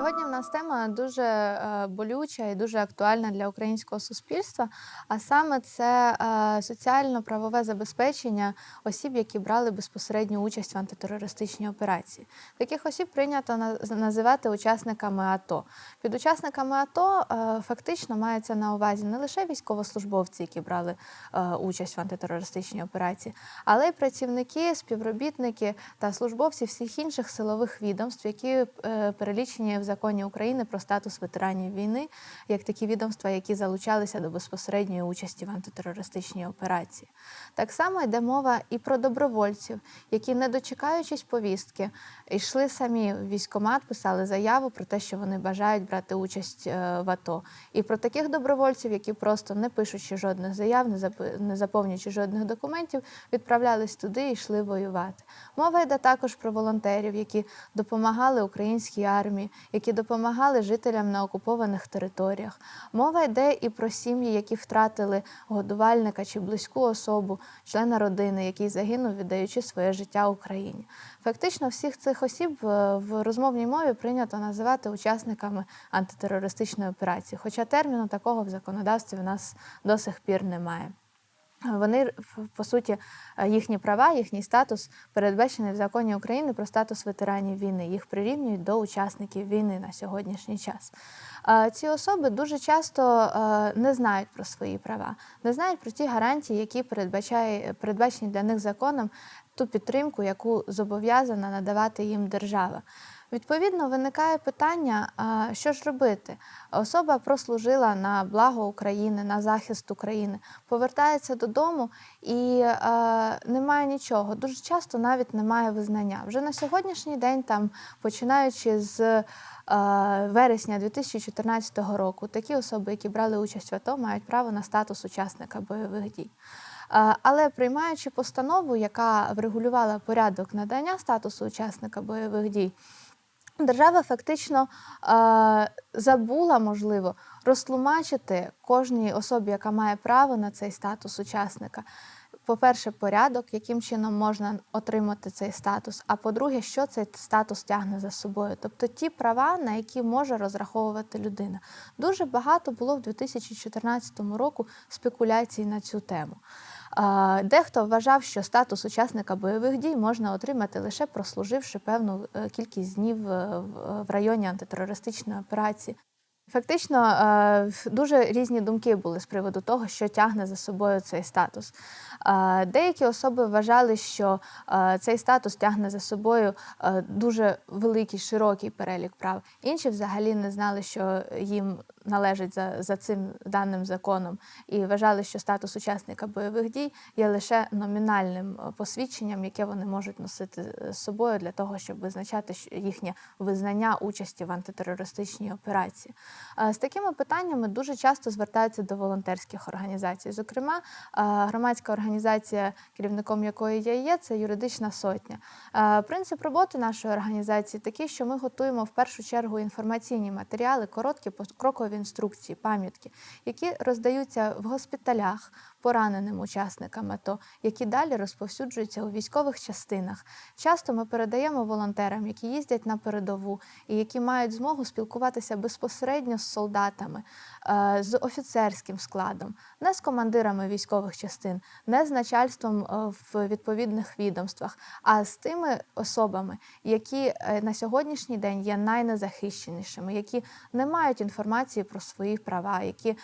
Сьогодні в нас тема дуже е, болюча і дуже актуальна для українського суспільства, а саме це е, соціально-правове забезпечення осіб, які брали безпосередню участь в антитерористичній операції. Таких осіб прийнято називати учасниками АТО. Під учасниками АТО е, фактично мається на увазі не лише військовослужбовці, які брали участь в антитерористичній операції, але й працівники, співробітники та службовці всіх інших силових відомств, які перелічені в законі України про статус ветеранів війни, як такі відомства, які залучалися до безпосередньої участі в антитерористичній операції. Так само йде мова і про добровольців, які, не дочекаючись повістки, йшли самі в військкомат, писали заяву про те, що вони бажають брати участь е, в АТО. І про таких добровольців, які просто не пишучи жодних заяв, не заповнюючи жодних документів, відправлялись туди і йшли воювати. Мова йде також про волонтерів, які допомагали українській армії, які допомагали жителям на окупованих територіях. Мова йде і про сім'ї, які втратили годувальника чи близьку особу, члена родини, який загинув, віддаючи своє життя Україні. Фактично, всіх цих осіб е, в розмовній мові прийнято називати учасниками антитерористичної операції, хоча терміну такого в законодавстві в нас до сих пір немає. Вони по суті е, їхні права, їхній статус передбачений в законі України про статус ветеранів війни. Їх прирівнюють до учасників війни на сьогоднішній час. Е, Ці особи дуже часто е, не знають про свої права, не знають про ті гарантії, які передбачає передбачені для них законом, ту підтримку, яку зобов'язана надавати їм держава. Відповідно, виникає питання, що ж робити? Особа прослужила на благо України, на захист України, повертається додому і е, немає нічого. Дуже часто навіть немає визнання. Вже на сьогоднішній день, там, починаючи з е, вересня 2014 року, такі особи, які брали участь в АТО, мають право на статус учасника бойових дій. Але приймаючи постанову, яка врегулювала порядок надання статусу учасника бойових дій, держава фактично е, забула, можливо, розтлумачити кожній особі, яка має право на цей статус учасника. По-перше, порядок, яким чином можна отримати цей статус. А по-друге, що цей статус тягне за собою, тобто ті права, на які може розраховувати людина. Дуже багато було в 2014 року спекуляцій на цю тему. Дехто вважав, що статус учасника бойових дій можна отримати лише прослуживши певну е, кількість днів е, в- в районі антитерористичної операції. Фактично е, дуже різні думки були з приводу того, що тягне за собою цей статус. Е, Деякі особи вважали, що е, цей статус тягне за собою дуже великий широкий перелік прав. Інші взагалі не знали, що їм належить за, за цим даним законом, і вважали, що статус учасника бойових дій є лише номінальним посвідченням, яке вони можуть носити з собою для того, щоб визначати їхнє визнання участі в антитерористичній операції. Е, З такими питаннями дуже часто звертаються до волонтерських організацій. Зокрема, е, громадська організація, керівником якої я є, це юридична сотня. Е, Принцип роботи нашої організації такий, що ми готуємо в першу чергу інформаційні матеріали, короткі покрокові інструкції, пам'ятки, які роздаються в госпіталях пораненим учасникам АТО, які далі розповсюджуються у військових частинах. Часто ми передаємо волонтерам, які їздять на передову і які мають змогу спілкуватися безпосередньо з солдатами, е, з офіцерським складом, не з командирами військових частин, не з начальством е, в відповідних відомствах, а з тими особами, які е, на сьогоднішній день є найнезахищенішими, які не мають інформації про свої права, які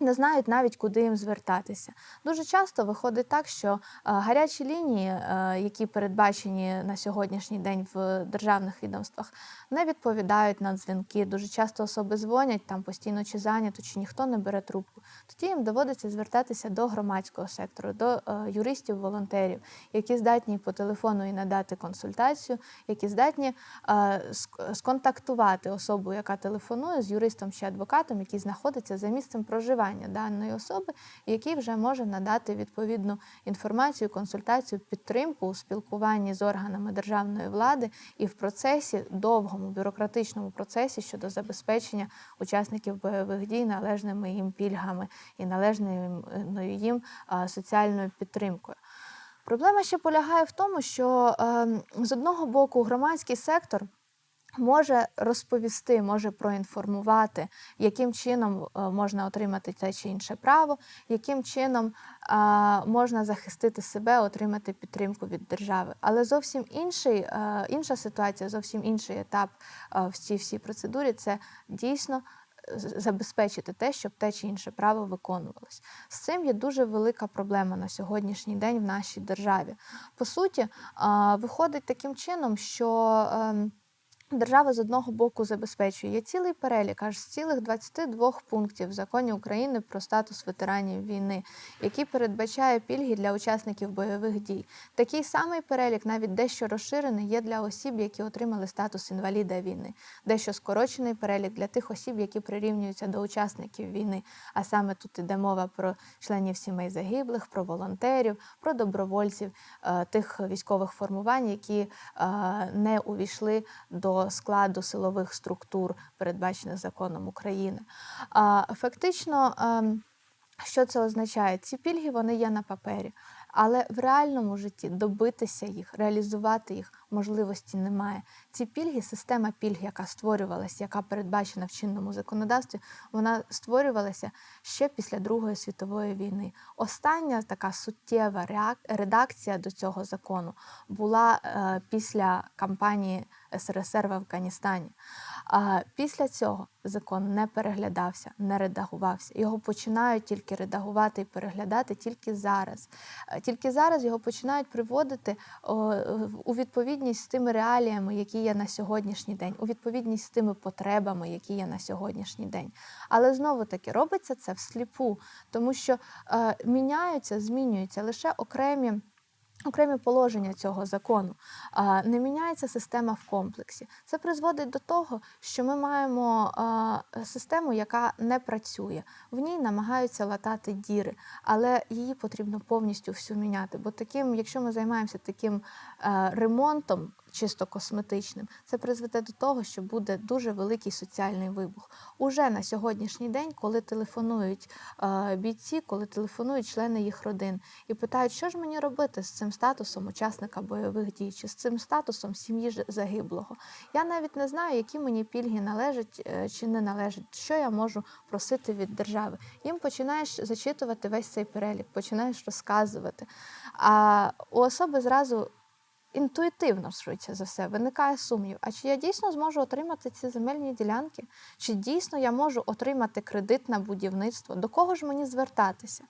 не знають навіть, куди їм звертатися. Дуже часто виходить так, що е, гарячі лінії, е, які передбачені на сьогоднішній день в державних відомствах, не відповідають на дзвінки. Дуже часто особи дзвонять там постійно чи зайнято, чи ніхто не бере трубку. Тоді їм доводиться звертатися до громадського сектору, до е, юристів-волонтерів, які здатні по телефону і надати консультацію, які здатні сконтактувати особу, яка телефонує з юристом чи адвокатом, який знаходиться за місцем проживання даної особи, який вже може надати відповідну інформацію, консультацію, підтримку у спілкуванні з органами державної влади і в процесі довгому бюрократичному процесі щодо забезпечення учасників бойових дій належними їм пільгами і належною їм соціальною підтримкою. Проблема ще полягає в тому, що ем, з одного боку громадський сектор може розповісти, може проінформувати, яким чином е, можна отримати те чи інше право, яким чином можна захистити себе, отримати підтримку від держави. Але зовсім інший, е, інша ситуація, зовсім інший етап е, в цій всій процедурі це дійсно. Забезпечити те, щоб те чи інше право виконувалось. З цим є дуже велика проблема на сьогоднішній день в нашій державі. По суті, виходить таким чином, що ем, Держава з одного боку забезпечує цілий перелік, аж з цілих 22 пунктів в законі України про статус ветеранів війни, який передбачає пільги для учасників бойових дій. Такий самий перелік, навіть дещо розширений, є для осіб, які отримали статус інваліда війни, дещо скорочений перелік для тих осіб, які прирівнюються до учасників війни. А саме тут іде мова про членів сімей загиблих, про волонтерів, про добровольців е, тих військових формувань, які е, не увійшли до складу силових структур, передбачених законом України. Фактично, ем, що це означає? Ці пільги вони є на папері, але в реальному житті добитися їх, реалізувати їх можливості немає. Ці пільги, система пільг, яка створювалася, яка передбачена в чинному законодавстві, вона створювалася ще після Другої світової війни. Остання така суттєва редакція до цього закону була е, після кампанії СРСР в Афганістані. Після цього закон не переглядався, не редагувався. Його починають тільки редагувати і переглядати тільки зараз. Е, Тільки зараз його починають приводити у відповідність з тими реаліями, які є на сьогоднішній день, у відповідність з тими потребами, які є на сьогоднішній день. Але знову таки робиться це всліпу, тому що е, міняються, змінюються лише окремі. Окремі положення цього закону не міняється система в комплексі. Це призводить до того, що ми маємо систему, яка не працює. В ній намагаються латати діри, але її потрібно повністю всю міняти. Бо таким, якщо ми займаємося таким ремонтом, чисто косметичним, це призведе до того, що буде дуже великий соціальний вибух. Уже на сьогоднішній день, коли телефонують е, бійці, коли телефонують члени їх родин і питають, що ж мені робити з цим статусом учасника бойових дій, чи з цим статусом сім'ї загиблого. Я навіть не знаю, які мені пільги належать е, чи не належать, що я можу просити від держави. Їм починаєш зачитувати весь цей перелік, починаєш розказувати. А у особи зразу. Інтуїтивно, швидше за все, виникає сумнів. А чи я дійсно зможу отримати ці земельні ділянки? Чи дійсно я можу отримати кредит на будівництво? До кого ж мені звертатися?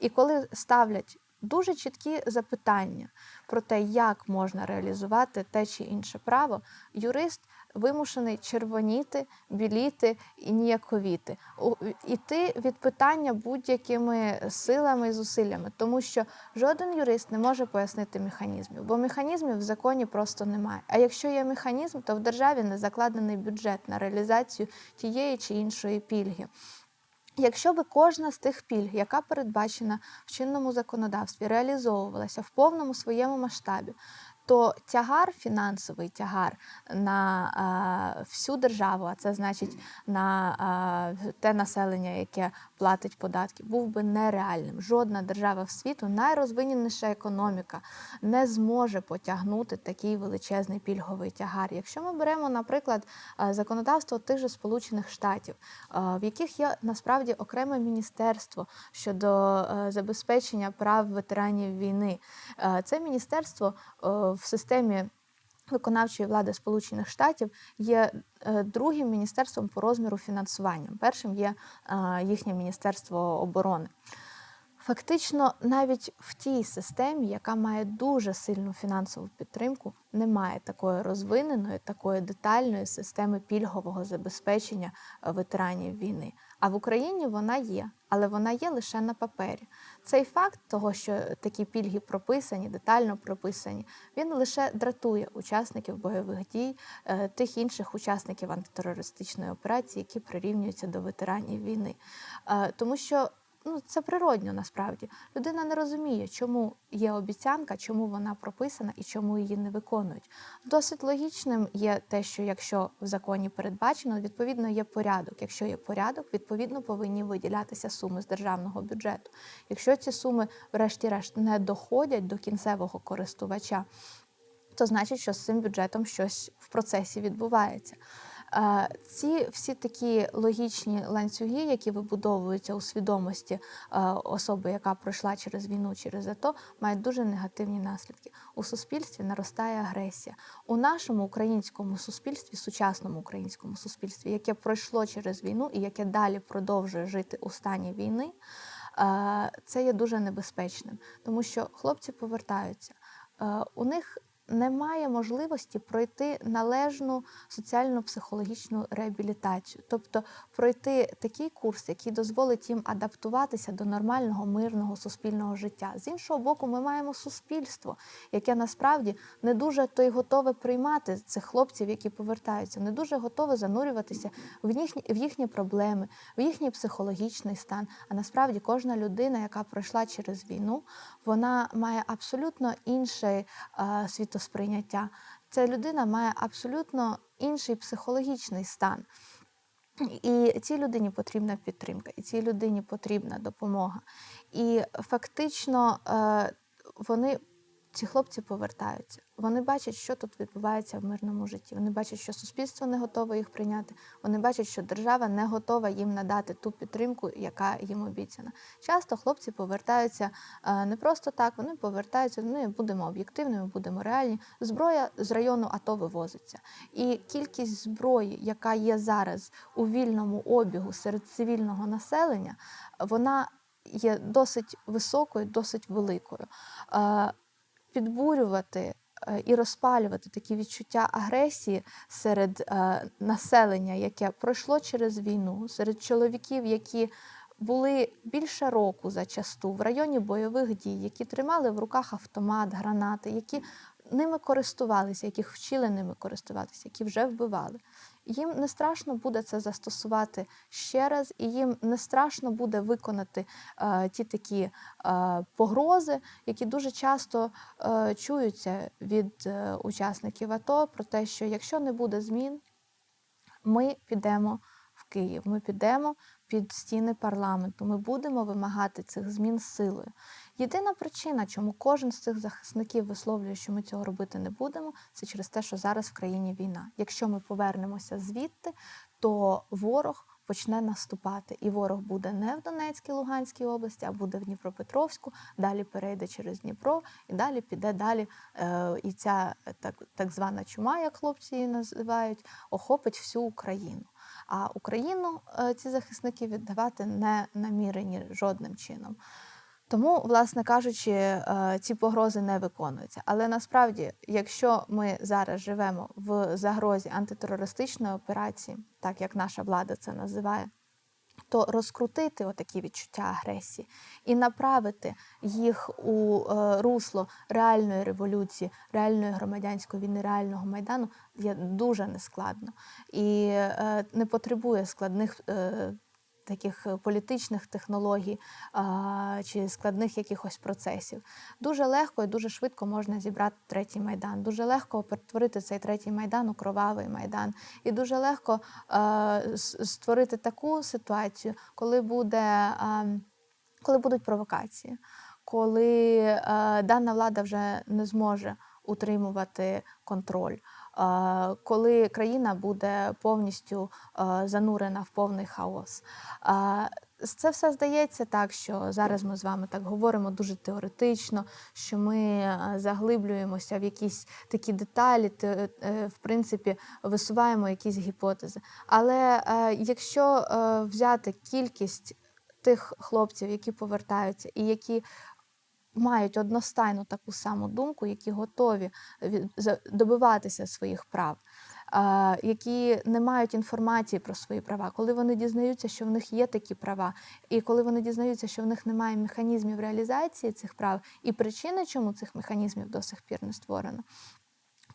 І коли ставлять дуже чіткі запитання про те, як можна реалізувати те чи інше право, юрист вимушений червоніти, біліти і ніяковіти, іти від питання будь-якими силами і зусиллями, тому що жоден юрист не може пояснити механізмів, бо механізмів в законі просто немає. А якщо є механізм, то в державі не закладений бюджет на реалізацію тієї чи іншої пільги. Якщо би кожна з тих пільг, яка передбачена в чинному законодавстві, реалізовувалася в повному своєму масштабі, то тягар, фінансовий тягар на а, всю державу, а це значить на а, те населення, яке платить податки, був би нереальним. Жодна держава в світу, найрозвиненіша економіка, не зможе потягнути такий величезний пільговий тягар. Якщо ми беремо, наприклад, е, законодавство тих же Сполучених Штатів, е, в яких є насправді окреме міністерство щодо е, забезпечення прав ветеранів війни, Е, це міністерство е, в системі. Виконавчої влади Сполучених Штатів є е, другим міністерством по розміру фінансування. Першим є е, їхнє Міністерство оборони. Фактично, навіть в тій системі, яка має дуже сильну фінансову підтримку, немає такої розвиненої, такої детальної системи пільгового забезпечення е, ветеранів війни. А в Україні вона є, але вона є лише на папері. Цей факт того, що такі пільги прописані, детально прописані, він лише дратує учасників бойових дій, е, тих інших учасників антитерористичної операції, які прирівнюються до ветеранів війни. Е, Тому що ну, це природньо насправді. Людина не розуміє, чому є обіцянка, чому вона прописана і чому її не виконують. Досить логічним є те, що якщо в законі передбачено, відповідно є порядок. Якщо є порядок, відповідно повинні виділятися суми з державного бюджету. Якщо ці суми, врешті-решт, не доходять до кінцевого користувача, то значить, що з цим бюджетом щось в процесі відбувається. Ці всі такі логічні ланцюги, які вибудовуються у свідомості особи, яка пройшла через війну, через АТО, мають дуже негативні наслідки. У суспільстві наростає агресія. У нашому українському суспільстві, сучасному українському суспільстві, яке пройшло через війну і яке далі продовжує жити у стані війни, це є дуже небезпечним, тому що хлопці повертаються. У них немає можливості пройти належну соціально-психологічну реабілітацію, тобто пройти такий курс, який дозволить їм адаптуватися до нормального мирного суспільного життя. З іншого боку, ми маємо суспільство, яке насправді не дуже то й готове приймати цих хлопців, які повертаються, не дуже готове занурюватися в їхні, в їхні проблеми, в їхній психологічний стан. А насправді кожна людина, яка пройшла через війну, вона має абсолютно інше е, світосприйняття. Ця людина має абсолютно інший психологічний стан. І цій людині потрібна підтримка, і цій людині потрібна допомога. І фактично е, вони, ці хлопці повертаються. Вони бачать, що тут відбувається в мирному житті. Вони бачать, що суспільство не готове їх прийняти. Вони бачать, що держава не готова їм надати ту підтримку, яка їм обіцяна. Часто хлопці повертаються е, не просто так, вони повертаються. Ну, будемо об'єктивними, будемо реальні. Зброя з району АТО вивозиться. І кількість зброї, яка є зараз у вільному обігу серед цивільного населення, вона є досить високою, досить великою. Підбурювати е, і розпалювати такі відчуття агресії серед е, населення, яке пройшло через війну, серед чоловіків, які були більше року зачасту в районі бойових дій, які тримали в руках автомат, гранати, які ними користувалися, яких вчили ними користуватися, які вже вбивали. Їм не страшно буде це застосувати ще раз, і їм не страшно буде виконати е, ті такі е, погрози, які дуже часто е, чуються від е, учасників АТО про те, що якщо не буде змін, ми підемо в Київ, ми підемо під стіни парламенту, ми будемо вимагати цих змін силою. Єдина причина, чому кожен з цих захисників висловлює, що ми цього робити не будемо, це через те, що зараз в країні війна. Якщо ми повернемося звідти, то ворог почне наступати, і ворог буде не в Донецькій, Луганській області, а буде в Дніпропетровську, далі перейде через Дніпро і далі піде далі. Е, і ця так, так звана чума, як хлопці її називають, охопить всю Україну. А Україну е, ці захисники віддавати не намірені жодним чином. Тому, власне кажучи, е, ці погрози не виконуються. Але насправді, якщо ми зараз живемо в загрозі антитерористичної операції, так як наша влада це називає, то розкрутити отакі відчуття агресії і направити їх у е, русло реальної революції, реальної громадянської війни, реального майдану є дуже нескладно і е, не потребує складних. Е, Таких політичних технологій чи складних якихось процесів. Дуже легко і дуже швидко можна зібрати третій майдан. Дуже легко перетворити цей третій майдан у кровавий майдан. І дуже легко а, створити таку ситуацію, коли буде. Коли будуть провокації, коли е, дана влада вже не зможе утримувати контроль, е, коли країна буде повністю занурена в повний хаос. Це все здається так, що зараз ми з вами так говоримо дуже теоретично, що ми заглиблюємося в якісь такі деталі, е, в принципі, висуваємо якісь гіпотези. Але е, якщо е, взяти кількість тих хлопців, які повертаються, і які мають одностайну таку саму думку, які готові добиватися своїх прав, які не мають інформації про свої права, коли вони дізнаються, що в них є такі права, і коли вони дізнаються, що в них немає механізмів реалізації цих прав і причини, чому цих механізмів до сих пір не створено.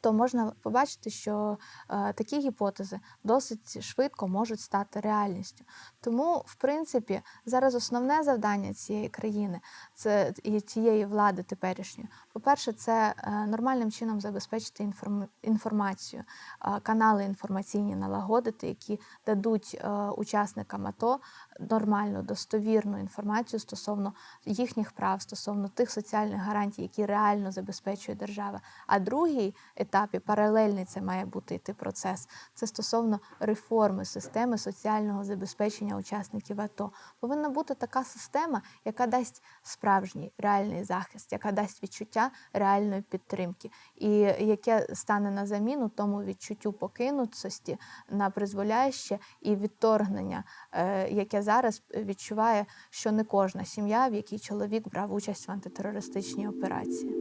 То можна побачити, що е, такі гіпотези досить швидко можуть стати реальністю. Тому, в принципі, зараз основне завдання цієї країни, це і цієї влади теперішньої, По-перше, це е, нормальним чином забезпечити інформ- інформацію, е, канали інформаційні налагодити, які дадуть е, учасникам АТО нормальну, достовірну інформацію стосовно їхніх прав, стосовно тих соціальних гарантій, які реально забезпечує держава. А другий етап, і паралельний це має бути йти процес. Це стосовно реформи системи соціального забезпечення учасників АТО. Повинна бути така система, яка дасть справжній реальний захист, яка дасть відчуття реальної підтримки, і яке стане на заміну тому відчуттю покинутості на призволяще і відторгнення, е, яке зараз відчуває, що не кожна сім'я, в якій чоловік брав участь в антитерористичній операції.